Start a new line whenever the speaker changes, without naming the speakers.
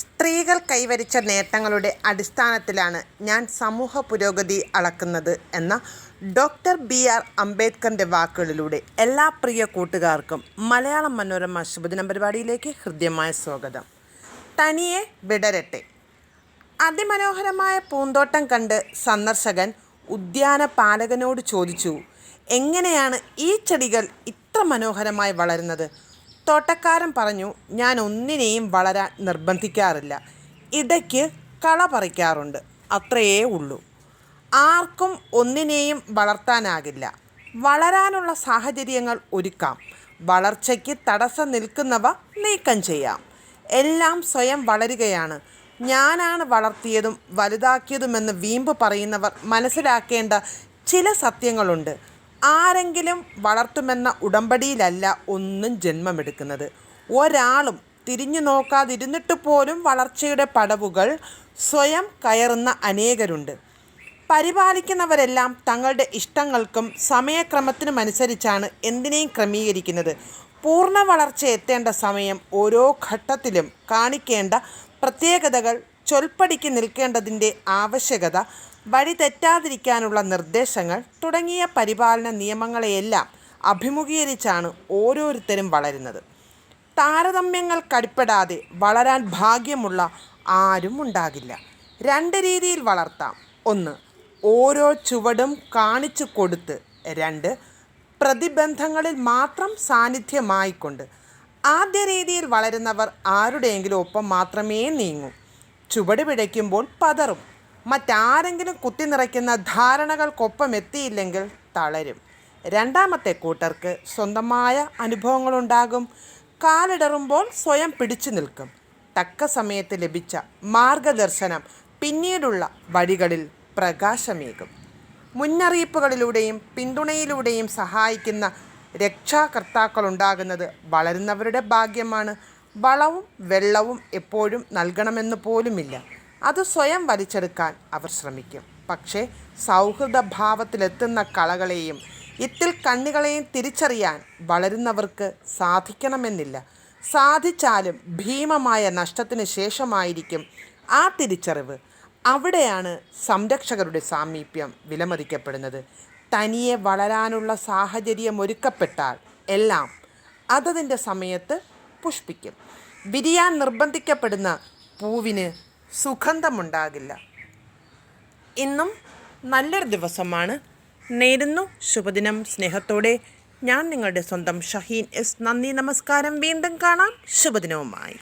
സ്ത്രീകൾ കൈവരിച്ച നേട്ടങ്ങളുടെ അടിസ്ഥാനത്തിലാണ് ഞാൻ സമൂഹ പുരോഗതി അളക്കുന്നത് എന്ന ഡോക്ടർ ബി ആർ അംബേദ്കറിന്റെ വാക്കുകളിലൂടെ എല്ലാ പ്രിയ കൂട്ടുകാർക്കും മലയാളം മനോരമ ശുഭദിനം പരിപാടിയിലേക്ക് ഹൃദ്യമായ സ്വാഗതം. തനിയെ വിടരട്ടെ. അതിമനോഹരമായ പൂന്തോട്ടം കണ്ട് സന്ദർശകൻ ഉദ്യാന പാലകനോട് ചോദിച്ചു എങ്ങനെയാണ് ഈ ചെടികൾ ഇത്ര മനോഹരമായി വളരുന്നത്? തോട്ടക്കാരൻ പറഞ്ഞു ഞാൻ ഒന്നിനെയും വളരാൻ നിർബന്ധിക്കാറില്ല. ഇടയ്ക്ക് കള പറിക്കാറുണ്ട്. അത്രയേ ഉള്ളൂ. ആർക്കും ഒന്നിനെയും വളർത്താനാകില്ല. വളരാനുള്ള സാഹചര്യങ്ങൾ ഒരുക്കാം. വളർച്ചയ്ക്ക് തടസ്സം നിൽക്കുന്നവ നീക്കം ചെയ്യാം. എല്ലാം സ്വയം വളരുകയാണ്. ഞാനാണ് വളർത്തിയതും വലുതാക്കിയതുമെന്ന് വീമ്പ് പറയുന്നവർ മനസ്സിലാക്കേണ്ട ചില സത്യങ്ങളുണ്ട്. ആരെങ്കിലും വളർത്തുമെന്ന ഉടമ്പടിയിലല്ല ഒന്നും ജന്മമെടുക്കുന്നത്. ഒരാളും തിരിഞ്ഞു നോക്കാതിരുന്നിട്ട് പോലും വളർച്ചയുടെ പടവുകൾ സ്വയം കയറുന്ന അനേകരുണ്ട്. പരിപാലിക്കുന്നവരെല്ലാം തങ്ങളുടെ ഇഷ്ടങ്ങൾക്കും സമയക്രമത്തിനുമനുസരിച്ചാണ് എന്തിനേയും ക്രമീകരിക്കുന്നത്. പൂർണ വളർച്ച എത്തേണ്ട സമയം ഓരോ ഘട്ടത്തിലും കാണിക്കേണ്ട പ്രത്യേകതകൾ ചൊൽപ്പടിക്ക് നിൽക്കേണ്ടതിന്റെ ആവശ്യകത വഴി തെറ്റാതിരിക്കാനുള്ള നിർദ്ദേശങ്ങൾ തുടങ്ങിയ പരിപാലന നിയമങ്ങളെയെല്ലാം അഭിമുഖീകരിച്ചാണ് ഓരോരുത്തരും വളരുന്നത്. താരതമ്യങ്ങൾ കടിപ്പെടാതെ വളരാൻ ഭാഗ്യമുള്ള ആരും ഉണ്ടാകില്ല. രണ്ട് രീതിയിൽ വളർത്താം. ഒന്ന് ഓരോ ചുവടും കാണിച്ചു കൊടുത്ത്. രണ്ട് പ്രതിബന്ധങ്ങളിൽ മാത്രം സാന്നിധ്യമായിക്കൊണ്ട്. ആദ്യ രീതിയിൽ വളരുന്നവർ ആരുടെയെങ്കിലും ഒപ്പം മാത്രമേ നീങ്ങൂ. ചുവട് പിഴയ്ക്കുമ്പോൾ പതറും. മറ്റാരെങ്കിലും കുത്തി നിറയ്ക്കുന്ന ധാരണകൾക്കൊപ്പം എത്തിയില്ലെങ്കിൽ തളരും. രണ്ടാമത്തെ കൂട്ടർക്ക് സ്വന്തമായ അനുഭവങ്ങളുണ്ടാകും. കാലിടറുമ്പോൾ സ്വയം പിടിച്ചു നിൽക്കും. തക്ക സമയത്ത് ലഭിച്ച മാർഗദർശനം പിന്നീടുള്ള വഴികളിൽ പ്രകാശമേകും. മുന്നറിയിപ്പുകളിലൂടെയും പിന്തുണയിലൂടെയും സഹായിക്കുന്ന രക്ഷാകർത്താക്കൾ ഉണ്ടാകുന്നത് വളരുന്നവരുടെ ഭാഗ്യമാണ്. വളവും വെള്ളവും എപ്പോഴും നൽകണമെന്ന് പോലുമില്ല. അത് സ്വയം വലിച്ചെടുക്കാൻ അവർ ശ്രമിക്കും. പക്ഷേ സൗഹൃദ ഭാവത്തിലെത്തുന്ന കളകളെയും ഇത്തിൽ കണ്ണികളെയും തിരിച്ചറിയാൻ വളരുന്നവർക്ക് സാധിക്കണമെന്നില്ല. സാധിച്ചാലും ഭീമമായ നഷ്ടത്തിന് ശേഷമായിരിക്കും ആ തിരിച്ചറിവ്. അവിടെയാണ് സംരക്ഷകരുടെ സാമീപ്യം വിലമതിക്കപ്പെടുന്നത്. തനിയെ വളരാനുള്ള സാഹചര്യം ഒരുക്കപ്പെട്ടാൽ എല്ലാം അതതിന്റെ സമയത്ത് പുഷ്പിക്കും. വിരിയാൻ നിർബന്ധിക്കപ്പെടുന്ന പൂവിന് സുഗന്ധമുണ്ടാകില്ല. ഇന്നും നല്ലൊരു ദിവസമാണ്. നേരുന്നു ശുഭദിനം. സ്നേഹത്തോടെ ഞാൻ നിങ്ങളുടെ സ്വന്തം ഷഹീൻ എസ്. നന്ദി നമസ്കാരം. വീണ്ടും കാണാം. ശുഭദിനവുമായി.